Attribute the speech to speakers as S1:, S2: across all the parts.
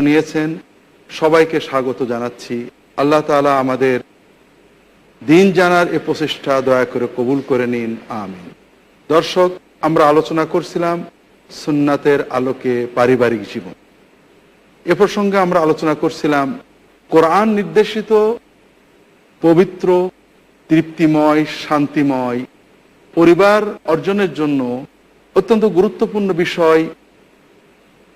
S1: নিয়েছেন। সবাইকে স্বাগত জানাচ্ছি। আল্লাহ তাআলা আমাদের দিন জানার এ প্রচেষ্টা দয়া করে কবুল করে নিন। আমিন। দর্শক, আমরা আলোচনা করছিলাম সুন্নাতের আলোকে পারিবারিক জীবন। এ প্রসঙ্গে আমরা আলোচনা করছিলাম কোরআন নির্দেশিত পবিত্র, তৃপ্তিময়, শান্তিময় পরিবার অর্জনের জন্য অত্যন্ত গুরুত্বপূর্ণ বিষয়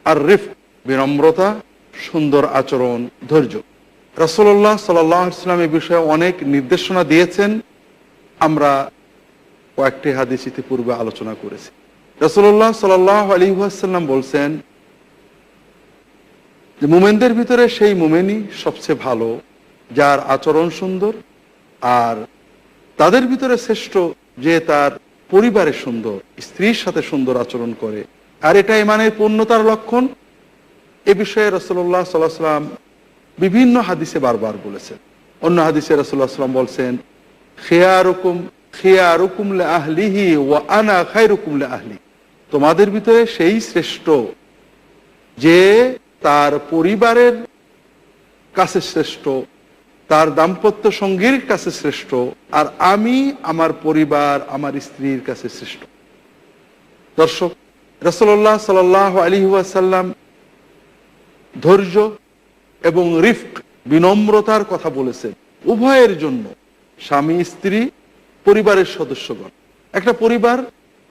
S1: আর রিফ বিনম্রতা সুন্দর আচরণ, ধৈর্য। রসল্লাহ সাল্লাম এ বিষয়ে অনেক নির্দেশনা দিয়েছেন। আমরা কয়েকটি হাদিস ইতিপূর্বে আলোচনা করেছি। রসল্লাহ সাল আলী আসাল্লাম বলছেন যে, মোমেনদের ভিতরে সেই মোমেনই সবচেয়ে ভালো, যার আচরণ সুন্দর, আর তাদের ভিতরে শ্রেষ্ঠ যে তার পরিবারে সুন্দর, স্ত্রীর সাথে সুন্দর আচরণ করে। আর এটা ইমানের পূর্ণতার লক্ষণ এ বিষয়ে রসল্লাহ সাল্লাহ সাল্লাম বিভিন্ন হাদিসে বারবার বলেছেন। অন্য হাদিসে রসুল্লাহ সাল্লাম বলছেন, খেয়ারুকুম খেয়ারুকুম আহলিহি ও আনা খাইরুকুম আহলি তোমাদের ভিতরে সেই শ্রেষ্ঠ যে তার পরিবারের কাছে শ্রেষ্ঠ, তার দাম্পত্য সঙ্গীর কাছে শ্রেষ্ঠ, আর আমি আমার পরিবার, আমার স্ত্রীর কাছে শ্রেষ্ঠ। দর্শক রসল্লাহ সাল আলী ওয়াসাল্লাম ধৈর্য এবং রিফক, বিনম্রতার কথা বলেছেন। উভয়ের জন্য স্বামী, স্ত্রী, পরিবারের সদস্যগণ। একটা পরিবার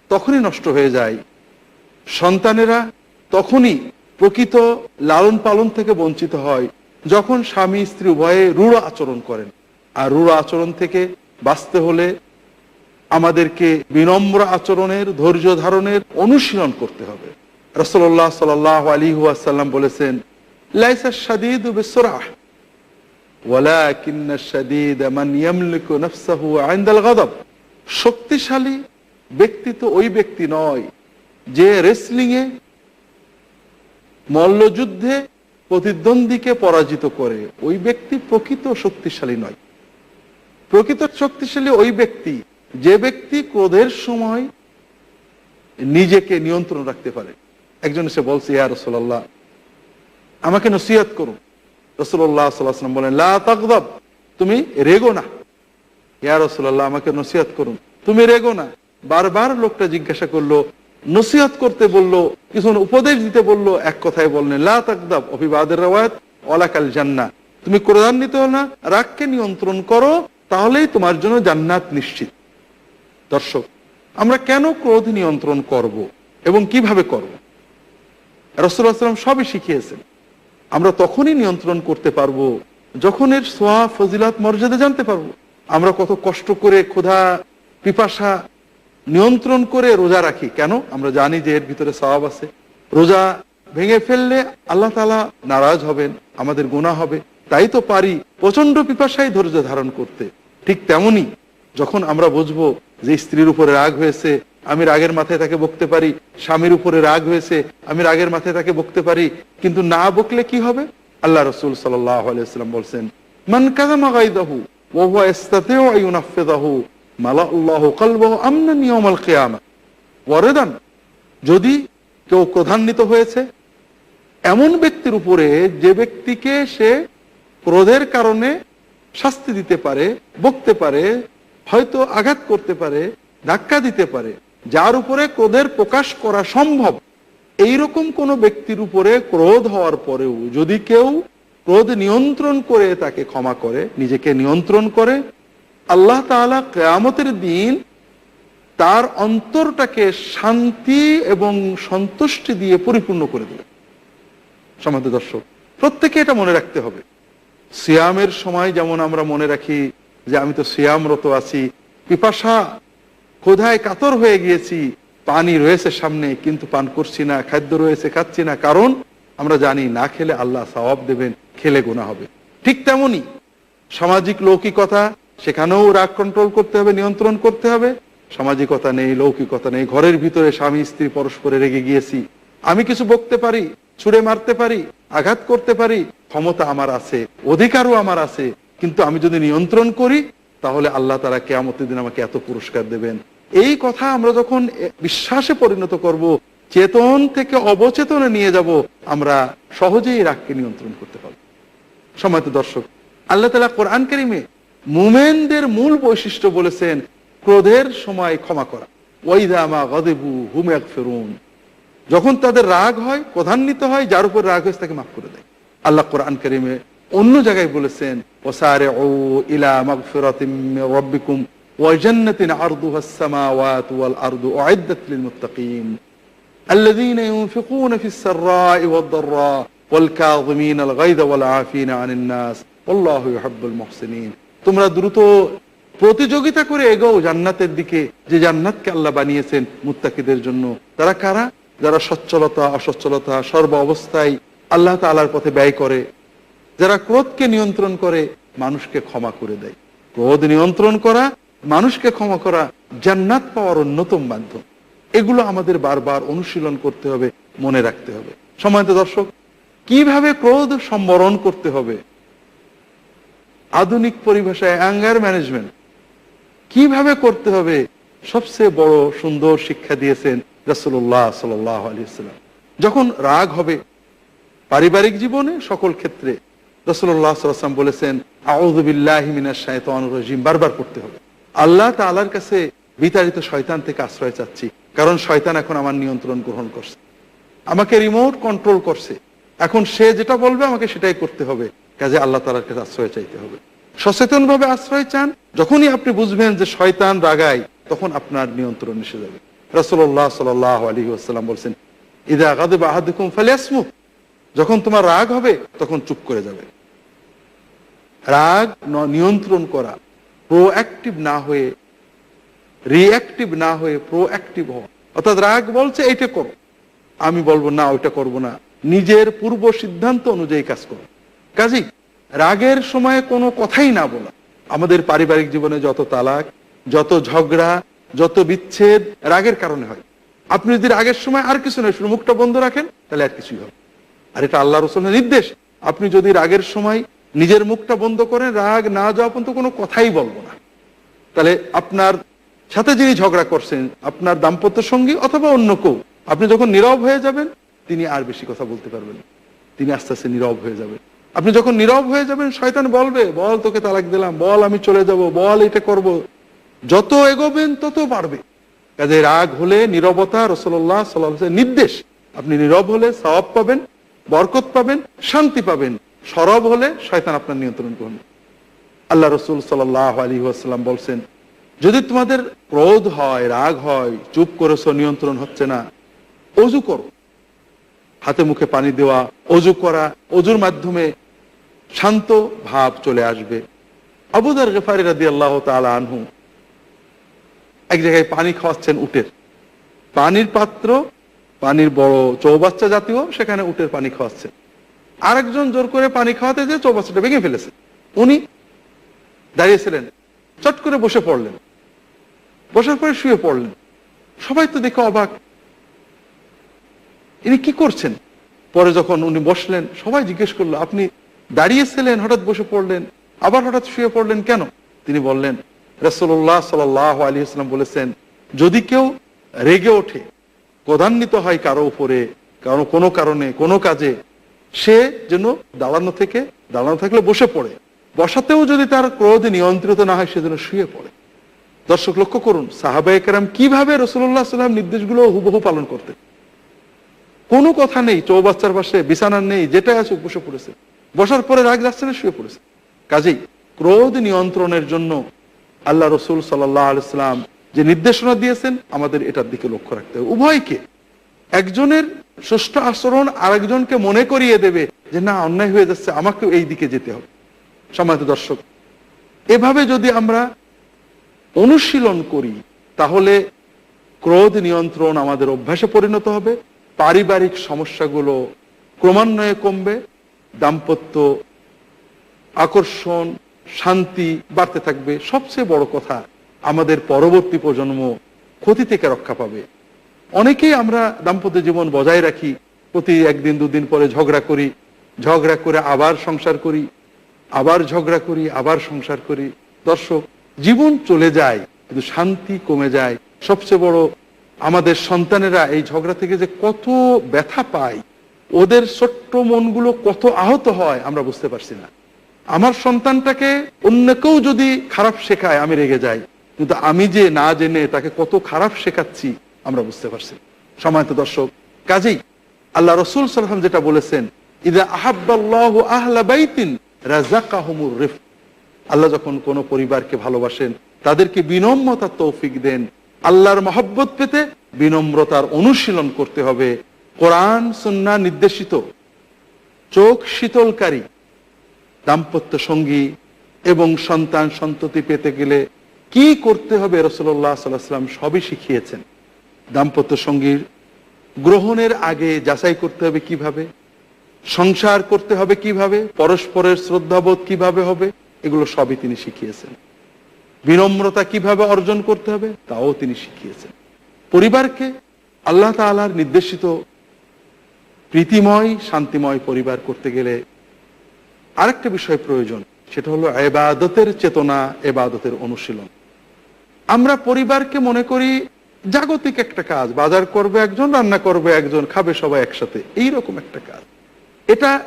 S1: তখনই নষ্ট হয়ে যায়। সন্তানেরা তখনই প্রকৃত লালন পালন থেকে বঞ্চিত হয়, যখন স্বামী, স্ত্রী উভয়ে রূঢ় আচরণ করেন। আর রূঢ় আচরণ থেকে বাঁচতে হলে আমাদেরকে বিনম্র আচরণের, ধৈর্য ধারণের অনুশীলন করতে হবে। রসল্লাহ সাল আলী ওয়াসাল্লাম বলেছেন লাইসা শাদিদ বিসরাহ ولكن الشديد من يملك نفسه عند الغضب শক্তিশালী ব্যক্তি তো ওই ব্যক্তি নয় যে রেসলিং এ মল্লযুদ্ধে প্রতিদ্বন্দ্বীকে পরাজিত করে ওই ব্যক্তি প্রকৃত শক্তিশালী নয় প্রকৃত শক্তিশালী ওই ব্যক্তি যে ব্যক্তি ক্রোধের সময় নিজেকে নিয়ন্ত্রণ রাখতে পারে একজন এসে বলছে ইয়া রসোল্লাহ আমাকে নসিহত করুন রসুল্লাহ সাল্লাম বলেন, লা তুমি রেগো না। ইয়া রসুল্লাহ আমাকে নসিহত করুন। তুমি রেগো না। বারবার লোকটা জিজ্ঞাসা করল, নসিহত করতে বলল, কিছু উপদেশ দিতে বলল, এক কথায় বললেন, লা অভিবাদের রেওয়ায়ত, অলাকাল জান্না তুমি ক্রোধান্বিত হো না, রাগকে নিয়ন্ত্রণ করো, তাহলেই তোমার জন্য জান্নাত নিশ্চিত। দর্শক, আমরা কেন ক্রোধ নিয়ন্ত্রণ করব এবং কীভাবে করব? রসুল্লাহ সাল্লাম সবই শিখিয়েছেন। আমরা তখনই নিয়ন্ত্রণ করতে পারব, যখন এর সোয়া ফজিলাত মর্যাদা জানতে পারব। আমরা কত কষ্ট করে ক্ষুধা, পিপাসা নিয়ন্ত্রণ করে রোজা রাখি। কেন? আমরা জানি যে এর ভিতরে সওয়াব আছে। রোজা ভেঙে ফেললে আল্লাহ তালা নারাজ হবেন, আমাদের গুণা হবে। তাই তো পারি প্রচণ্ড পিপাসাই ধৈর্য ধারণ করতে। ঠিক তেমনি যখন আমরা বুঝব যে স্ত্রীর উপরে রাগ হয়েছে আমি রাগের মাথায় তাকে বকতে পারি, স্বামীর উপরে রাগ হয়েছে, আমি রাগের মাথায় তাকে বকতে পারি, কিন্তু না বকলে কি হবে? আল্লাহ রসুল সাল্লাম বলছেন যদি কেউ ক্রধান্বিত হয়েছে, এমন ব্যক্তির উপরে যে ব্যক্তিকে সে ক্রোধের কারণে শাস্তি দিতে পারে, বকতে পারে, হয়তো আঘাত করতে পারে, ধাক্কা দিতে পারে যার উপরে ক্রোধের প্রকাশ করা সম্ভব। এইরকম কোন ব্যক্তির উপরে ক্রোধ হওয়ার পরেও যদি কেউ ক্রোধ নিয়ন্ত্রণ করে, তাকে ক্ষমা করে, নিজেকে নিয়ন্ত্রণ করে, আল্লাহ তাআলা কেয়ামতের দিন তার অন্তরটাকে শান্তি এবং সন্তুষ্টি দিয়ে পরিপূর্ণ করে দেবে। সমাজ দর্শক, প্রত্যেকে এটা মনে রাখতে হবে। সিয়ামের সময় যেমন আমরা মনে রাখি যে আমি তো সিয়ামরত আছি, পিপাসা ক্ষোধায় কাতর হয়ে গিয়েছি, পানি রয়েছে সামনে, কিন্তু পান করছি না, খাদ্য রয়েছে, খাচ্ছি না। কারণ আমরা জানি, না খেলে আল্লাহ সওয়াব দেবেন, খেলে গোনা হবে। ঠিক তেমনি সামাজিক লৌকিকতা, সেখানেও রাগ কন্ট্রোল করতে হবে, নিয়ন্ত্রণ করতে হবে। সামাজিকতা নেই, লৌকিকতা নেই, ঘরের ভিতরে স্বামী, স্ত্রী পরস্পরে রেগে গিয়েছি। আমি কিছু বকতে পারি, ছুড়ে মারতে পারি, আঘাত করতে পারি, ক্ষমতা আমার আছে, অধিকারও আমার আছে, কিন্তু আমি যদি নিয়ন্ত্রণ করি, তাহলে আল্লাহ তারা কেয়ামতের দিন আমাকে এত পুরস্কার দেবেন। এই কথা আমরা যখন বিশ্বাসে পরিণত করব, চেতন থেকে অবচেতনে নিয়ে যাব, আমরা সহজেই রাগকে নিয়ন্ত্রণ করতে পারব। সময়ত দর্শক, আল্লাহ তালা কোরআন কারিমে মুমেনদের মূল বৈশিষ্ট্য বলেছেন, ক্রোধের সময় ক্ষমা করা। ওয়াইদামা গদেবু হুমেক ফেরুন যখন তাদের রাগ হয় প্রধান্বিত হয়, যার উপর রাগ হয়েছে তাকে মাফ করে দেয়। আল্লাহ কোরআন করিমে অন্য জায়গায় বলেছেন ওসারে ও ইলা মাগফিরাতিম রাব্বিকুম। ওয়া জান্নাতিন আরদুহা আস-সামাওয়াত ওয়াল আরদু উইদ্দাত লিল মুত্তাকিন الذين ينفقون في السراء والضراء والكاظمين الغيظ والعافين عن الناس والله يحب المحسنين তোমরা দ্রুত প্রতিযোগিতা করে এগোও জান্নাতের দিকে যে জান্নাতকে আল্লাহ বানিয়েছেন মুত্তাকিদের জন্য তারা কারা যারা সচ্ছলতা অসচ্ছলতা সর্ব অবস্থায় আল্লাহ তালার পথে ব্যয় করে যারা ক্রোধকে নিয়ন্ত্রণ করে মানুষকে ক্ষমা করে দেয় ক্রোধ নিয়ন্ত্রণ করা মানুষকে ক্ষমা করা জান্নাত পাওয়ার অন্যতম মাধ্যম। এগুলো আমাদের বারবার অনুশীলন করতে হবে, মনে রাখতে হবে। সময়ত দর্শক, কীভাবে ক্রোধ সম্বরণ করতে হবে? আধুনিক পরিভাষায় অ্যাঙ্গার ম্যানেজমেন্ট কীভাবে করতে হবে? সবচেয়ে বড় সুন্দর শিক্ষা দিয়েছেন রসুল্লাহ সাল্লাহ আলিয়াল্লাম যখন রাগ হবে, পারিবারিক জীবনে সকল ক্ষেত্রে রসুল্লাহ সাল্লাম বলেছেন আউদুবিল্লাহিমিনাজিম বারবার করতে হবে। আল্লাহ তালার কাছে বিতাড়িত শয়তান থেকে আশ্রয় চাচ্ছি, কারণ শয়তান এখন আমার নিয়ন্ত্রণ গ্রহণ করছে। আমাকে রিমোট কন্ট্রোল করছে। এখন সে যেটা বলবে আমাকে সেটাই করতে হবে। কাজে আল্লাহ তালার কাছে আশ্রয় চাইতে হবে। সচেতন ভাবে আশ্রয় চান, যখনই আপনি বুঝবেন যে শয়তান রাগায়, তখন আপনার নিয়ন্ত্রণ এসে যাবে। রসল্লাহ সাল আলী আসসালাম বলছেন, ইদা আগাদে বাহাদুকুম ফালিয়াসমুক যখন তোমার রাগ হবে, তখন চুপ করে যাবে। রাগ নিয়ন্ত্রণ করা। প্রোঅ্যাক্টিভ না হয়ে রিঅ্যাক্টিভ না হয়ে প্রোঅ্যাক্টিভ হওয়া। অর্থাৎ রাগ বলছে, এইটা করো। আমি বলব, না, ওইটা করব না। নিজের পূর্ব সিদ্ধান্ত অনুযায়ী কাজ করো। কাজী, রাগের সময় কোনো কথাই না বলা। আমাদের পারিবারিক জীবনে যত তালাক, যত ঝগড়া, যত বিচ্ছেদ রাগের কারণে হয়। আপনি যদি রাগের সময় আর কিছু নয় শুধু মুখটা বন্ধ রাখেন, তাহলে আর কিছুই হবে আর এটা আল্লাহ রসুলের নির্দেশ। আপনি যদি রাগের সময় নিজের মুখটা বন্ধ করেন, রাগ না যাওয়া পর্যন্ত কোনো কথাই বলব না। তাহলে আপনার সাথে যিনি ঝগড়া করছেন, আপনার দাম্পত্য সঙ্গী অথবা অন্য কেউ, আপনি যখন নীরব হয়ে যাবেন, তিনি আর বেশি কথা বলতে পারবেন তিনি আস্তে আস্তে নীরব হয়ে যাবেন। আপনি যখন নীরব হয়ে যাবেন, শয়তান বলবে, বল, তোকে তালাক দিলাম, বল, আমি চলে যাব, বল, এটা করব। যত এগোবেন, তত বাড়বে। কাজে রাগ হলে নীরবতা রসল্লাহ সাল্লাহ নির্দেশ। আপনি নীরব হলে সওয়াব পাবেন, বরকত পাবেন, শান্তি পাবেন। সরব হলে শয়তান আপনার নিয়ন্ত্রণ করবে। আল্লাহ রসুল সাল্লাহ আলী আসাল্লাম বলছেন, যদি তোমাদের ক্রোধ হয়, রাগ হয়, চুপ করেছ, নিয়ন্ত্রণ হচ্ছে না, অজু করো। হাতে মুখে পানি দেওয়া, অজু করা, অজুর মাধ্যমে শান্ত ভাব চলে আসবে। আবুদার গেফারি রাদি আল্লাহ তালা আনহু এক জায়গায় পানি খাওয়াচ্ছেন উটের। পানির পাত্র, পানির বড় চৌবাচ্চা জাতীয়, সেখানে উটের পানি খাওয়াচ্ছেন। আরেকজন জোর করে পানি খাওয়াতে যে চৌবাচ্চাটা ভেঙে ফেলেছে, উনি দাঁড়িয়েছিলেন, চট করে বসে পড়লেন। বসার পরে শুয়ে পড়লেন। সবাই তো দেখে অবাক। ইনি কি করছেন? পরে যখন উনি বসলেন, সবাই জিজ্ঞেস করল, আপনি দাঁড়িয়েছিলেন, হঠাৎ বসে পড়লেন, আবার হঠাৎ শুয়ে পড়লেন কেন? তিনি বললেন রসল্লাহ সাল আলী আসলাম বলেছেন, যদি কেউ রেগে ওঠে প্রধান্বিত হয় কারও উপরে, কারও কোনো কারণে, কোনো কাজে সে যেন দাঁড়ানো থেকে, দাঁড়ানো থাকলে বসে পড়ে। বসাতেও যদি তার ক্রোধ নিয়ন্ত্রিত না হয় সেজন্য শুয়ে পড়ে। দর্শক লক্ষ্য করুন সাহাবাহাম কীভাবে রসুল্লাহ সাল্লাম নির্দেশগুলো হুবহু পালন করতে কোনো কথা নেই, চৌবাচ্চার পাশে, বিছানার নেই যেটা আছে বসে পড়েছে। বসার পরে রাগ যাচ্ছে না, শুয়ে পড়েছে। কাজেই ক্রোধ নিয়ন্ত্রণের জন্য আল্লাহ রসুল সাল্লাহ আলাইসালাম যে নির্দেশনা দিয়েছেন, আমাদের এটার দিকে লক্ষ্য রাখতে হবে। উভয়কে একজনের সুষ্ঠ আচরণ আরেকজনকে মনে করিয়ে দেবে যে, না, অন্যায় হয়ে যাচ্ছে, আমাকেও এই দিকে যেতে হবে। সমাজ দর্শক, এভাবে যদি আমরা অনুশীলন করি, তাহলে ক্রোধ নিয়ন্ত্রণ আমাদের অভ্যাসে পরিণত হবে, পারিবারিক সমস্যাগুলো ক্রমান্বয়ে কমবে, দাম্পত্য আকর্ষণ, শান্তি বাড়তে থাকবে। সবচেয়ে বড় কথা আমাদের পরবর্তী প্রজন্ম ক্ষতি থেকে রক্ষা পাবে। অনেকেই আমরা দাম্পত্য জীবন বজায় রাখি, প্রতি একদিন, দুদিন পরে ঝগড়া করি, ঝগড়া করে আবার সংসার করি, আবার ঝগড়া করি, আবার সংসার করি। দর্শক, জীবন চলে যায়, কিন্তু শান্তি কমে যায়। সবচেয়ে বড় আমাদের সন্তানেরা এই ঝগড়া থেকে যে কত ব্যথা পায়, ওদের ছোট্ট মনগুলো কত আহত হয়, আমরা বুঝতে পারছি না। আমার সন্তানটাকে অন্য কেউ যদি খারাপ শেখায়, আমি রেগে যাই। কিন্তু আমি যে না জেনে তাকে কত খারাপ শেখাচ্ছি আমরা বুঝতে পারছি। সময়ত দর্শক, কাজেই আল্লাহ রসুল সাল্লাম যেটা বলেছেন আল্লাহ যখন কোন পরিবারকে ভালোবাসেন, তাদেরকে বিনম্রতার তৌফিক দেন। আল্লাহর মহব্বত পেতে বিনম্রতার অনুশীলন করতে হবে। কোরআন সন্না নির্দেশিত। চোখ শীতলকারী, দাম্পত্য সঙ্গী এবং সন্তান সন্ততি পেতে গেলে কি করতে হবে রসল্লাহ সাল্লাম সবই শিখিয়েছেন। দাম্পত্য সঙ্গীর গ্রহণের আগে যাচাই করতে হবে কীভাবে? সংসার করতে হবে কীভাবে? পরস্পরের শ্রদ্ধাবোধ কীভাবে হবে? এগুলো সবই তিনি শিখিয়েছেন। বিনম্রতা কীভাবে অর্জন করতে হবে? তাও তিনি শিখিয়েছেন। পরিবারকে আল্লাহ তালার নির্দেশিত প্রীতিময়, শান্তিময় পরিবার করতে গেলে আরেকটা বিষয় প্রয়োজন, সেটা হলো এবাদতের চেতনা, এবাদতের অনুশীলন। আমরা পরিবারকে মনে করি জাগতিক একটা কাজ, বাজার করবে একজন, রান্না করবে একজন, খাবে সবাই একসাথে এই রকম একটা কাজ। এটা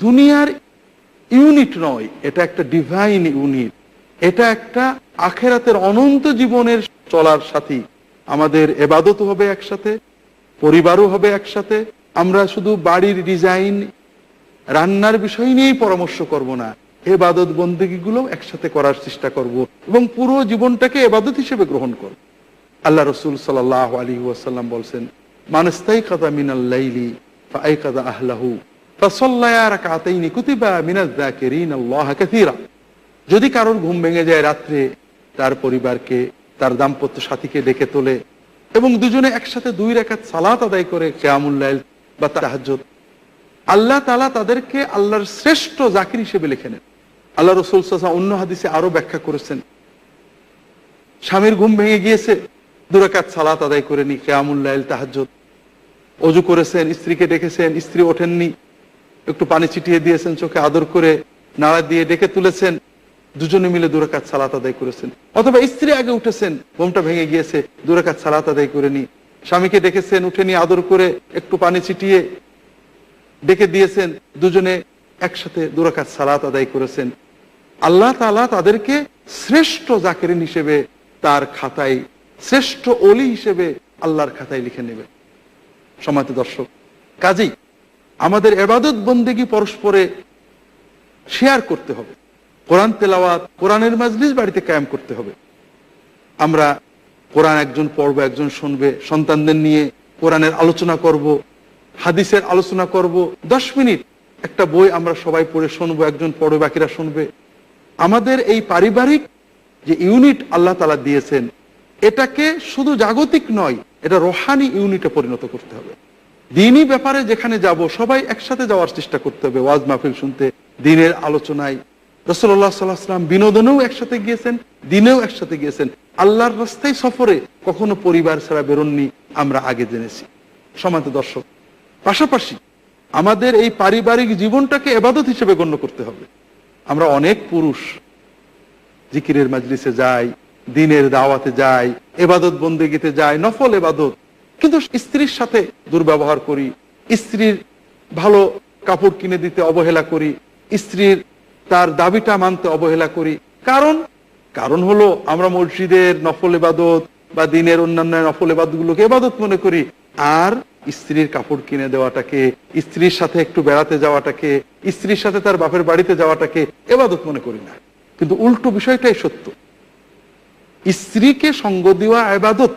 S1: দুনিয়ার ইউনিট নয়, এটা একটা ডিভাইন ইউনিট। এটা একটা আখেরাতের অনন্ত জীবনের চলার সাথী। আমাদের এবাদত হবে একসাথে, পরিবারও হবে একসাথে, আমরা শুধু বাড়ির ডিজাইন রান্নার বিষয় নিয়েই পরামর্শ করব না, এবাদত বন্দীগুলো একসাথে করার চেষ্টা করব এবং পুরো জীবনটাকে এবাদত হিসেবে গ্রহণ করব। আল্লাহ রসুল সাল্লাহ আলী ওয়াসাল্লাম বলছেন মানস্তাই কাদা মিনাল্লাইলি ফাই কাদা আহলাহু যদি কারোর ঘুম ভেঙে যায় রাত্রে, তার পরিবারকে, তার দাম্পত্য সাথীকে ডেকে তোলে এবং দুজনে একসাথে দুই রেখাত সালাত আদায় করে কেয়ামুল্লাইল বা তাহাজ্জত আল্লাহ তালা তাদেরকে আল্লাহর শ্রেষ্ঠ জাকির হিসেবে লিখে নেন। আল্লাহ রসুল সাসা অন্য হাদিসে আরও ব্যাখ্যা করেছেন, স্বামীর ঘুম ভেঙে গিয়েছে দুরাকাত সালাত আদায় করে নি কেয়ামুল্লাইল তাহাজ্জত অজু করেছেন, স্ত্রীকে ডেকেছেন, স্ত্রী ওঠেননি। একটু পানি ছিটিয়ে দিয়েছেন, চোখে আদর করে নাড়া দিয়ে ডেকে তুলেছেন। দুজনে মিলে দুরাকাত সালাত আদায় করেছেন। অথবা স্ত্রী আগে উঠেছেন, ঘুমটা ভেঙে গিয়েছে, দুরাকাত সালাত আদায় করে নি। স্বামীকে ডেকেছেন, উঠে নিয়ে আদর করে একটু পানি ছিটিয়ে ডেকে দিয়েছেন। দুজনে একসাথে দুরাকাত সালাত আদায় করেছেন। আল্লাহ তালা তাদেরকে শ্রেষ্ঠ জাকেরিন হিসেবে তার খাতায় শ্রেষ্ঠ অলি হিসেবে আল্লাহর খাতায় লিখে নেবে। সমাজ দর্শক, কাজেই আমাদের এবাদত বন্দেগী পরস্পরে শেয়ার করতে হবে। কোরআন তেলাওয়াত, কোরআনের মাজলিস বাড়িতে কায়েম করতে হবে। আমরা কোরআন একজন পড়ব, একজন শুনবে, সন্তানদের নিয়ে কোরআনের আলোচনা করব, হাদিসের আলোচনা করব। দশ মিনিট একটা বই আমরা সবাই পড়ে শুনব, একজন পড়বে বাকিরা শুনবে। আমাদের এই পারিবারিক যে ইউনিট আল্লাহ তালা দিয়েছেন এটাকে শুধু জাগতিক নয়, এটা রোহানি ইউনিটে পরিণত করতে হবে। দিনই ব্যাপারে যেখানে যাব, সবাই একসাথে যাওয়ার চেষ্টা করতে হবে ওয়াজ মাহফিল শুনতে। দিনের আলোচনায় রসল্লাহ সাল্লাহাম বিনোদনেও একসাথে গিয়েছেন, দিনেও একসাথে গিয়েছেন। আল্লাহর রাস্তায় সফরে কখনো পরিবার ছাড়া বেরোননি আমরা আগে জেনেছি। সমাজ দর্শক, পাশাপাশি আমাদের এই পারিবারিক জীবনটাকে এবাদত হিসেবে গণ্য করতে হবে। আমরা অনেক পুরুষ জিকিরের মাজলিসে যাই দিনের দাওয়াতে যাই এবাদত বন্দেগিতে যাই নফল এবাদত। কিন্তু স্ত্রীর সাথে দুর্ব্যবহার করি, স্ত্রীর ভালো কাপড় কিনে দিতে অবহেলা করি, স্ত্রীর তার দাবিটা মানতে অবহেলা করি। কারণ কারণ হলো আমরা মসজিদের নফল এবাদত বা দিনের অন্যান্য নফল এবাদতগুলোকে এবাদত মনে করি। আর স্ত্রীর কাপড় কিনে দেওয়াটাকে, স্ত্রীর সাথে একটু বেড়াতে যাওয়াটাকে, স্ত্রীর সাথে তার বাপের বাড়িতে যাওয়াটাকে এবাদত মনে করি না। কিন্তু উল্টো বিষয়টাই সত্য। স্ত্রীকে সঙ্গ দেওয়া আবাদত।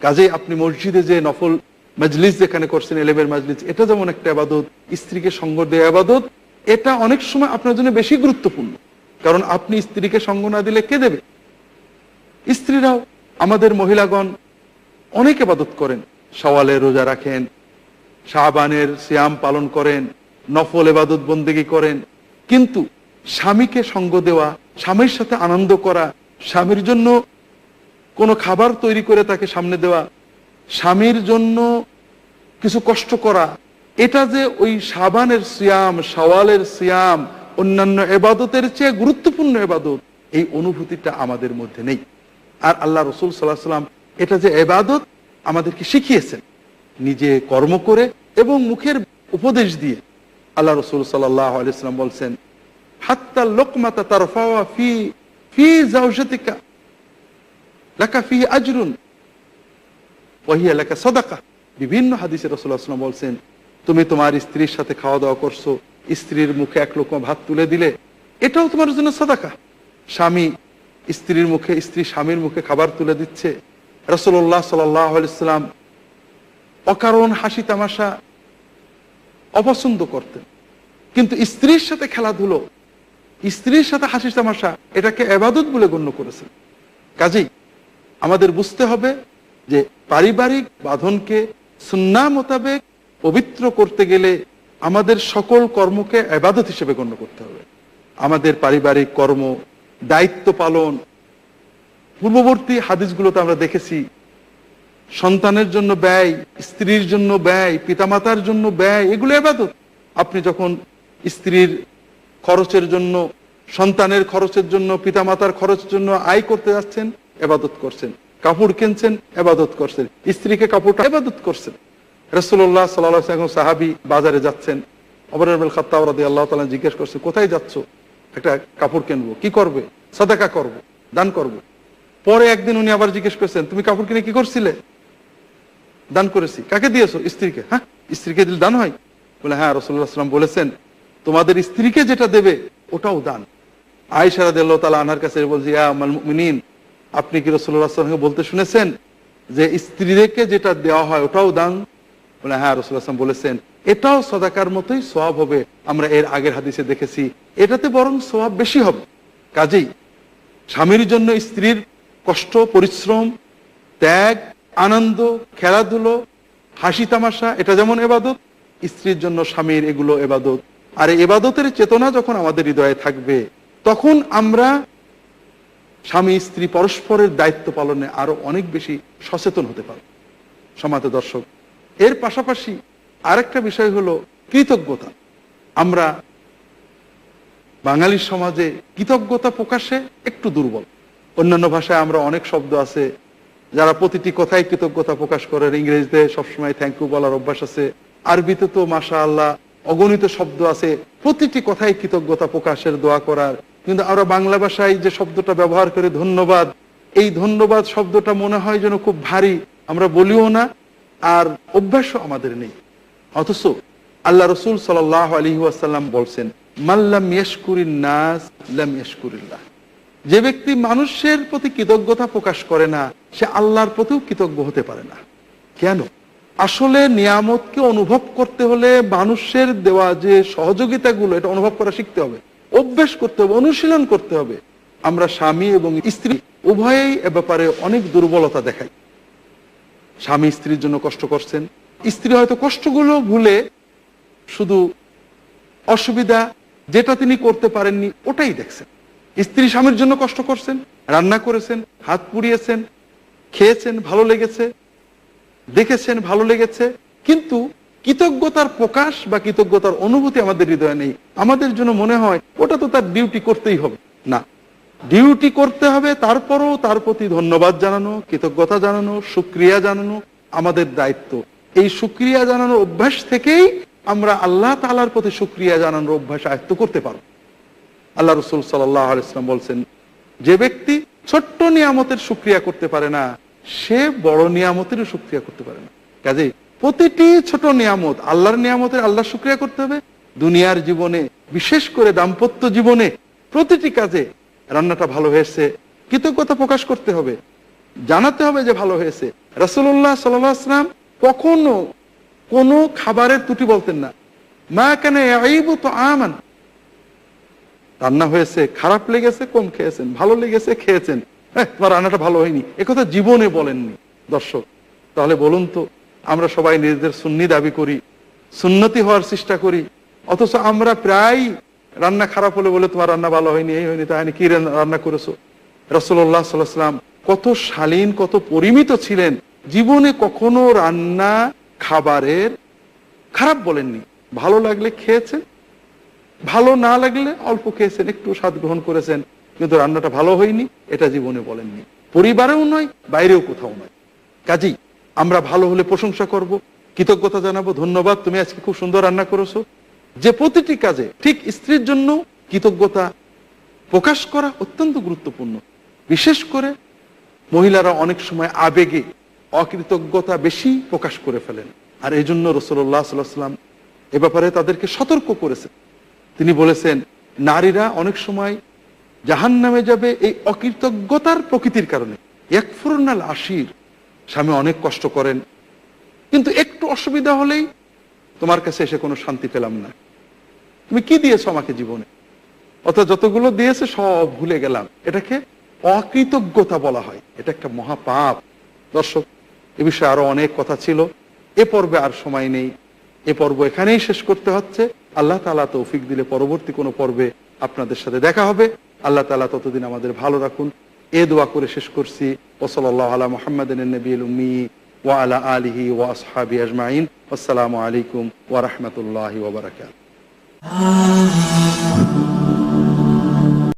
S1: কাজে আপনি মসজিদে যে নফল মজলিস যেখানে করছেন এলেমের মজলিস, এটা যেমন একটা আবাদত, স্ত্রীকে সঙ্গ দেওয়া আবাদত, এটা অনেক সময় আপনার জন্য বেশি গুরুত্বপূর্ণ। কারণ আপনি স্ত্রীকে সঙ্গ না দিলে কে দেবে? স্ত্রীরাও, আমাদের মহিলাগণ অনেক আবাদত করেন। সওয়ালে রোজা রাখেন শাহবানের সিয়াম পালন করেন, নফল এবাদত বন্দেগী করেন। কিন্তু স্বামীকে সঙ্গ দেওয়া, স্বামীর সাথে আনন্দ করা, স্বামীর জন্য কোনো খাবার তৈরি করে তাকে সামনে দেওয়া, স্বামীর জন্য কিছু কষ্ট করা, এটা যে ওই সাবানের সিয়াম, সওয়ালের সিয়াম, অন্যান্য এবাদতের চেয়ে গুরুত্বপূর্ণ এবাদত, এই অনুভূতিটা আমাদের মধ্যে নেই। আর আল্লাহ রসুল সাল্লাহ সাল্লাম এটা যে এবাদত আমাদেরকে শিখিয়েছেন, নিজে কর্ম করে এবং মুখের উপদেশ দিয়ে। আল্লাহ রসুল সাল্লাহ আলাইসাল্লাম বলছেন, হাত্তা লোকমাতা তার ফি ফি জাউজাতিকা লেখা ফি আজরুন। ওহিয়া লেখা সদাকা। বিভিন্ন হাদিসে রসুল্লাহাম বলছেন, তুমি তোমার স্ত্রীর সাথে খাওয়া দাওয়া করছ, স্ত্রীর মুখে এক লোকমা ভাত তুলে দিলে, এটাও তোমার জন্য সদাকা। স্বামী স্ত্রীর মুখে, স্ত্রী স্বামীর মুখে খাবার তুলে দিচ্ছে। রসল্লাহ সাল্লাম অকারণ হাসি তামাশা অপছন্দ করতেন। কিন্তু স্ত্রীর সাথে খেলাধুলো, স্ত্রীর সাথে হাসি তামাশা, এটাকে এবাদত বলে গণ্য করেছেন। কাজেই আমাদের বুঝতে হবে যে পারিবারিক বাঁধনকে সুন্না মোতাবেক পবিত্র করতে গেলে আমাদের সকল কর্মকে এবাদত হিসেবে গণ্য করতে হবে। আমাদের পারিবারিক কর্ম, দায়িত্ব পালন, পূর্ববর্তী হাদিসগুলোতে আমরা দেখেছি, সন্তানের জন্য ব্যয়, স্ত্রীর জন্য ব্যয়, পিতামাতার জন্য ব্যয়, এগুলো এবাদত। আপনি যখন স্ত্রীর খরচের জন্য, সন্তানের খরচের জন্য, পিতামাতার খরচের জন্য আয় করতে যাচ্ছেন এবাদত করছেন। কাপড় কিনছেন, এবাদত করছেন। স্ত্রীকে কাপড়টা এবাদত করছেন। রসুল্লাহ সাল্লাহ সাহাবি বাজারে যাচ্ছেন। আল্লাহ তালা জিজ্ঞেস করছে, কোথায় যাচ্ছ? একটা কাপড় কিনবো। কি করবে? করব, দান করব। পরে একদিন উনি আবার জিজ্ঞেস করছেন, তুমি কাপড় কিনে কি করছিলে? দান করেছি। কাকে দিয়েছ? স্ত্রীকে। হ্যাঁ স্ত্রীকে দিলে দান হয়? বলে হ্যাঁ রসুল্লাহাম বলেছেন, তোমাদের স্ত্রীকে যেটা দেবে, ওটাও দান। আয়সারাদ আনার কাছে বলছি মিনীন আপনি কি রসুল্লাহামকে বলতে শুনেছেন? যে স্ত্রীদেরকে যেটা দেওয়া হয় ওটাও দান? বলে হ্যাঁ রসুল্লাহাম বলেছেন। এটাও সদাকার মতোই সোয়াব হবে। আমরা এর আগের হাদিসে দেখেছি। এটাতে বরং সোয়াব বেশি হবে। কাজেই স্বামীর জন্য স্ত্রীর কষ্ট, পরিশ্রম, ত্যাগ, আনন্দ, খেলাধুলো, হাসি তামাশা, এটা যেমন এবাদত, স্ত্রীর জন্য স্বামীর এগুলো এবাদত। আর এবাদতের চেতনা যখন আমাদের হৃদয়ে থাকবে, তখন আমরা স্বামী, স্ত্রী পরস্পরের দায়িত্ব পালনে আরও অনেক বেশি সচেতন হতে পারে। সমাজ দর্শক, এর পাশাপাশি আরেকটা বিষয় হলো কৃতজ্ঞতা। আমরা বাঙালি সমাজে কৃতজ্ঞতা প্রকাশে একটু দুর্বল। অন্যান্য ভাষায় আমরা অনেক শব্দ আছে, যারা প্রতিটি কথায় কৃতজ্ঞতা প্রকাশ করেন। ইংরেজিতে সবসময় থ্যাংক ইউ বলার অভ্যাস আছে, আরবিতে তো মাসা আল্লাহ অগণিত শব্দ আছে। প্রতিটি কথায় কৃতজ্ঞতা প্রকাশের দোয়া করার কিন্তু আমরা বাংলা ভাষায় যে শব্দটা ব্যবহার করে ধন্যবাদ, এই ধন্যবাদ শব্দটা মনে হয় যেন খুব ভারী। আমরা বলিও না, আর অভ্যাসও আমাদের নেই। অথচ আল্লাহ রসুল সাল আলী ওয়াসাল্লাম বলছেন মাল্লাম যে ব্যক্তি মানুষের প্রতি কৃতজ্ঞতা প্রকাশ করে না, সে আল্লাহর প্রতিও কৃতজ্ঞ হতে পারে না। কেন? আসলে নিয়ামতকে অনুভব করতে হলে মানুষের দেওয়া যে সহযোগিতাগুলো, এটা অনুভব করা শিখতে হবে। অভ্যেস করতে হবে, অনুশীলন করতে হবে। আমরা স্বামী এবং স্ত্রী, উভয়েই এ ব্যাপারে অনেক দুর্বলতা দেখাই। স্বামী স্ত্রীর জন্য কষ্ট করছেন। স্ত্রী হয়তো কষ্টগুলো ভুলে শুধু অসুবিধা যেটা তিনি করতে পারেননি, ওটাই দেখছেন। স্ত্রী স্বামীর জন্য কষ্ট করছেন, রান্না করেছেন, হাত পুড়িয়েছেন, খেয়েছেন, ভালো লেগেছে, দেখেছেন, ভালো লেগেছে, কিন্তু কৃতজ্ঞতার প্রকাশ বা কৃতজ্ঞতার অনুভূতি আমাদের হৃদয়ে নেই। আমাদের জন্য মনে হয়, ওটা তো তার ডিউটি করতেই হবে। না। ডিউটি করতে হবে, তারপরও তার প্রতি ধন্যবাদ জানানো, কৃতজ্ঞতা জানানো, সুক্রিয়া জানানো আমাদের দায়িত্ব। এই সুক্রিয়া জানানোর অভ্যাস থেকেই আমরা আল্লাহ তালার প্রতি সুক্রিয়া জানানোর অভ্যাস আয়ত্ত করতে পারব। আল্লাহ রসুল সাল্লাম বলছেন, যে ব্যক্তি ছোট্ট নিয়ামতের সুক্রিয়া করতে পারে না, সে বড় নিয়ামতেরও সুক্রিয়া করতে পারে না। কাজে প্রতিটি ছোট নিয়ামত, আল্লাহর নিয়ামতের আল্লাহ সুক্রিয়া করতে হবে। দুনিয়ার জীবনে, বিশেষ করে দাম্পত্য জীবনে প্রতিটি কাজে রান্নাটা ভালো হয়েছে, কৃতজ্ঞতা প্রকাশ করতে হবে, জানাতে হবে যে ভালো হয়েছে। রসুল্লাহ সাল্লাম কখনো কোনো খাবারের ত্রুটি বলতেন না। মা কেন তো আমান রান্না হয়েছে, খারাপ লেগেছে, কম খেয়েছেন, ভালো লেগেছে, খেয়েছেন। হ্যাঁ তোমার রান্নাটা ভালো হয়নি। একথা জীবনে বলেননি। দর্শক, তাহলে বলুন তো আমরা সবাই নিজেদের সুন্নি দাবি করি, সুন্নতি হওয়ার চেষ্টা করি। অথচ আমরা প্রায় রান্না খারাপ হলে বলে, তোমার রান্না ভালো হয়নি, এই হয়নি, তাই কি রান্না করেছ? রসল্লাহ সাল্লাম কত শালীন, কত পরিমিত ছিলেন। জীবনে কখনো রান্না খাবারের খারাপ বলেননি। ভালো লাগলে খেয়েছেন, ভালো না লাগলে অল্প খেয়েছেন, একটু স্বাদ গ্রহণ করেছেন, কিন্তু রান্নাটা ভালো হয়নি, এটা জীবনে বলেননি। পরিবারেও নয়, বাইরেও কোথাও নয়। কাজেই আমরা ভালো হলে প্রশংসা করব। কৃতজ্ঞতা জানাব, ধন্যবাদ, তুমি আজকে খুব সুন্দর রান্না করেছ। যে প্রতিটি কাজে ঠিক স্ত্রীর জন্য কৃতজ্ঞতা প্রকাশ করা অত্যন্ত গুরুত্বপূর্ণ। বিশেষ করে মহিলারা অনেক সময় আবেগে অকৃতজ্ঞতা বেশি প্রকাশ করে ফেলেন। আর এই জন্য রসল্লাহ সাল্লাম এ ব্যাপারে তাদেরকে সতর্ক করেছেন। তিনি বলেছেন, নারীরা অনেক সময় জাহান নামে যাবে এই অকৃতজ্ঞতার প্রকৃতির কারণে। একফুরনাল আশির স্বামী অনেক কষ্ট করেন। কিন্তু একটু অসুবিধা হলেই তোমার কাছে এসে কোনো শান্তি পেলাম না। তুমি কি দিয়েছ আমাকে জীবনে? অর্থাৎ যতগুলো দিয়েছে সব ভুলে গেলাম। এটাকে অকৃতজ্ঞতা বলা হয়। এটা একটা মহাপাপ। দর্শক, এ বিষয়ে আরও অনেক কথা ছিল। এ পর্বে আর সময় নেই। এ পর্ব এখানেই শেষ করতে হচ্ছে। আল্লাহ তালা তৌফিক দিলে পরবর্তী কোনো পর্বে আপনাদের সাথে দেখা হবে। আল্লাহ তালা ততদিন আমাদের ভালো রাখুন। এ দোয়া করে শেষ করছি ওসলাল্লাহ আলা মোহাম্মদ নবীল উম্মি ওয়া আলা আলিহি ওয়া আসহাবি আজমাইন আসসালামু আলাইকুম ওয়া রাহমাতুল্লাহি ওয়া বারাকাতুহু